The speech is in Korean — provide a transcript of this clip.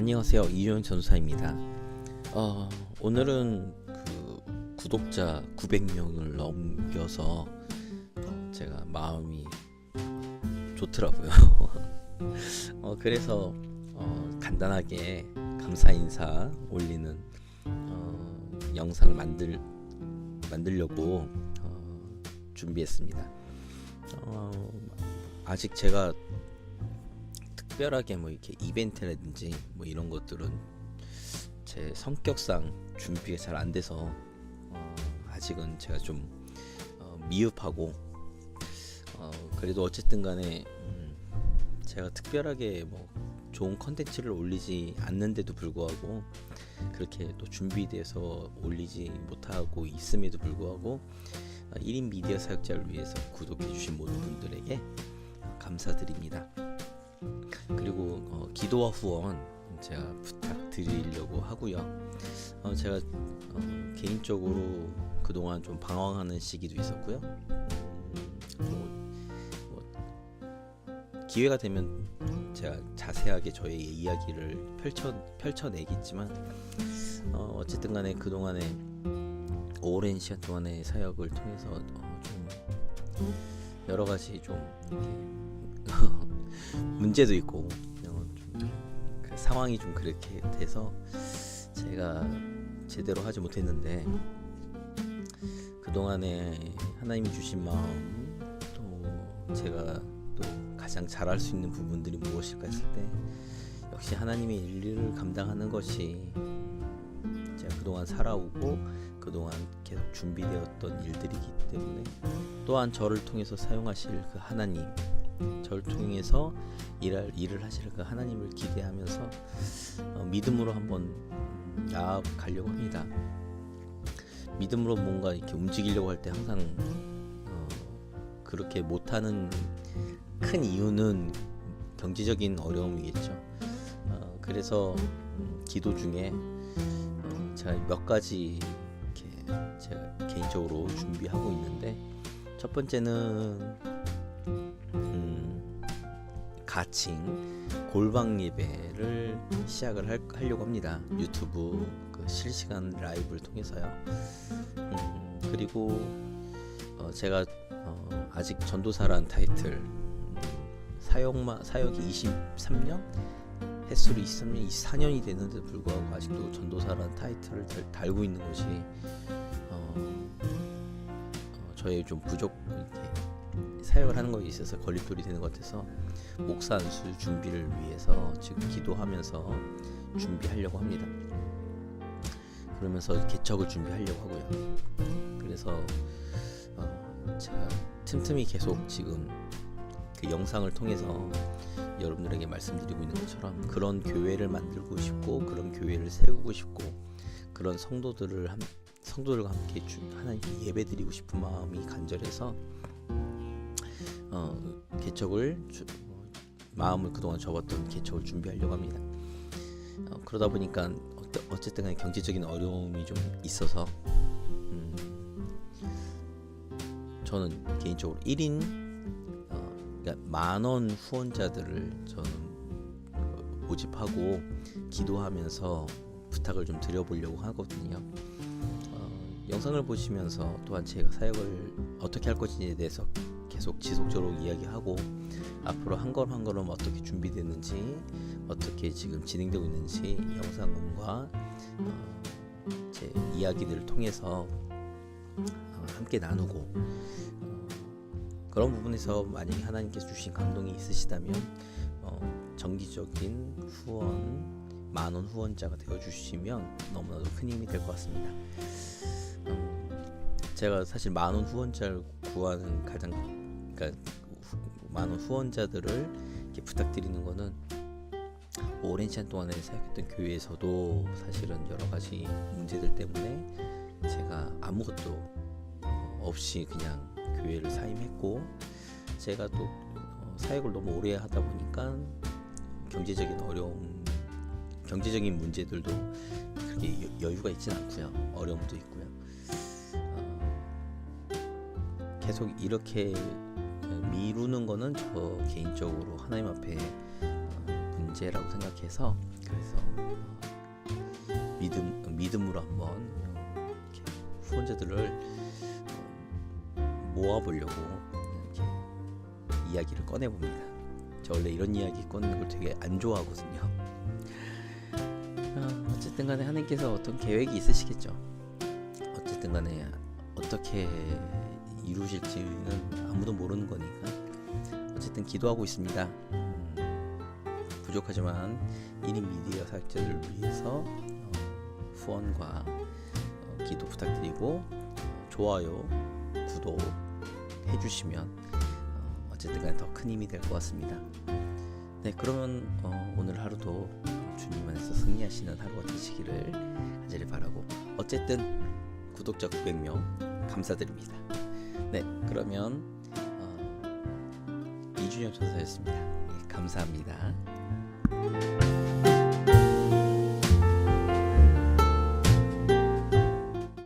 안녕하세요 이효영 전사입니다. 어, 오늘은 그 구독자 900명을 넘겨서 어, 제가 마음이 좋더라고요. 어, 그래서 어, 간단하게 감사 인사 올리는 어, 영상을 만들 만들려고 어, 준비했습니다. 어, 아직 제가 특별하게 뭐 이렇게 이벤트라든지 뭐 이런 것들은 제 성격상 준비가 잘 안 돼서 어, 아직은 제가 좀 어, 미흡하고 어, 그래도 어쨌든 간에 음, 제가 특별하게 뭐 좋은 컨텐츠를 올리지 않는데도 불구하고 그렇게 또 준비돼서 올리지 못하고 있음에도 불구하고 어, 1인 미디어 사역자를 위해서 구독해주신 모든 분들에게 감사드립니다. 그리고 어, 기도와 후원 제가 부탁드리려고 하고요. 어, 제가 어, 개인적으로 그동안 좀 방황하는 시기도 있었고요. 음, 뭐, 뭐, 기회가 되면 제가 자세하게 저의 이야기를 펼쳐 펼쳐내겠지만 어, 어쨌든 간에 그동안에 오랜 시간 동안의 사역을 통해서 어, 좀 여러 가지 좀 이렇게 문제도 있고 어, 좀그 상황이 좀 그렇게 돼서 제가 제대로 하지 못했는데 그 동안에 하나님이 주신 마음 또 제가 또 가장 잘할 수 있는 부분들이 무엇일까 했을 때 역시 하나님의 일을 감당하는 것이 제가 그동안 살아오고 그동안 계속 준비되었던 일들이기 때문에 또한 저를 통해서 사용하실 그 하나님 저를 통해서 일할 일을 하실 그 하나님을 기대하면서 어, 믿음으로 한번 나아가려고 합니다. 믿음으로 뭔가 이렇게 움직이려고 할 때 항상 어, 그렇게 못하는 큰 이유는 경제적인 어려움이겠죠. 어, 그래서 음, 기도 중에 어, 제가 몇 가지 제가 개인적으로 준비하고 있는데 첫 번째는 음, 가칭 골방 예배를 시작을 할, 하려고 합니다. 유튜브 그 실시간 라이브를 통해서요. 음, 그리고 어, 제가 어, 아직 전도사란 타이틀 음, 사역마 사역이 23년 횟수로 23년 24년이 되는데도 불구하고 아직도 전도사란 타이틀을 달, 달고 있는 것이 어, 어, 저의 좀 부족 이렇게 사역을 하는 것에 있어서 걸림돌이 되는 것 같아서 목사 안수 준비를 위해서 지금 기도하면서 준비하려고 합니다. 그러면서 개척을 준비하려고 하고요. 그래서 어, 제가 틈틈이 계속 지금 그 영상을 통해서 여러분들에게 말씀드리고 있는 것처럼 그런 교회를 만들고 싶고 그런 교회를 세우고 싶고 그런 성도들을 함, 성도들과 함께 주, 하나님께 예배드리고 싶은 마음이 간절해서 어, 개척을 주, 마음을 그동안 접었던 개척을 준비하려고 합니다. 어, 그러다 보니까 어쨌든 경제적인 어려움이 좀 있어서 음, 저는 개인적으로 1인 어, 그러니까 만원 후원자들을 저는 그 모집하고 기도하면서 부탁을 좀 드려보려고 하거든요. 어, 영상을 보시면서 또한 제가 사역을 어떻게 할 것인지에 대해서 계속 지속적으로 이야기하고 앞으로 한 걸음 한 걸음 어떻게 준비됐는지 어떻게 지금 진행되고 있는지 영상과 어, 제 이야기들을 통해서 어, 함께 나누고 어, 그런 부분에서 만약에 하나님께서 주신 감동이 있으시다면 어, 정기적인 후원 만원 후원자가 되어 주시면 너무나도 큰 힘이 될 것 같습니다. 음, 제가 사실 만원 후원자를 구하는 가장 그러니까 후, 많은 후원자들을 이렇게 부탁드리는 거는 오랜 시간 동안에 사역했던 교회에서도 사실은 여러 가지 문제들 때문에 제가 아무것도 어, 없이 그냥 교회를 사임했고 제가 또 어, 사역을 너무 오래 하다 보니까 경제적인 어려움, 경제적인 문제들도 그렇게 여- 여유가 있진 않고요. 어려움도 있고요. 어, 계속 이렇게 미루는 거는 저 개인적으로 하나님 앞에 어, 문제라고 생각해서 그래서 어, 믿음 믿음으로 한번 어, 후원자들을 어, 모아보려고 이렇게 이야기를 꺼내봅니다. 저 원래 이런 이야기 꺼내는 걸 되게 안 좋아하거든요. 어, 어쨌든 간에 하나님께서 어떤 계획이 있으시겠죠. 어쨌든 간에 어떻게 이루실지는 아무도 모르는 거니까 어쨌든 기도하고 있습니다. 음, 부족하지만 1인 미디어 사역자들을 위해서 어, 후원과 어, 기도 부탁드리고 어, 좋아요, 구독 해주시면 어, 어쨌든 간에 더 큰 힘이 될 것 같습니다. 네, 그러면 어, 오늘 하루도 주님 안에서 승리하시는 하루가 되시기를 간절히 바라고 어쨌든 구독자 900명 감사드립니다. 네, 그러면 어, 이준영 전사였습니다. 네, 감사합니다.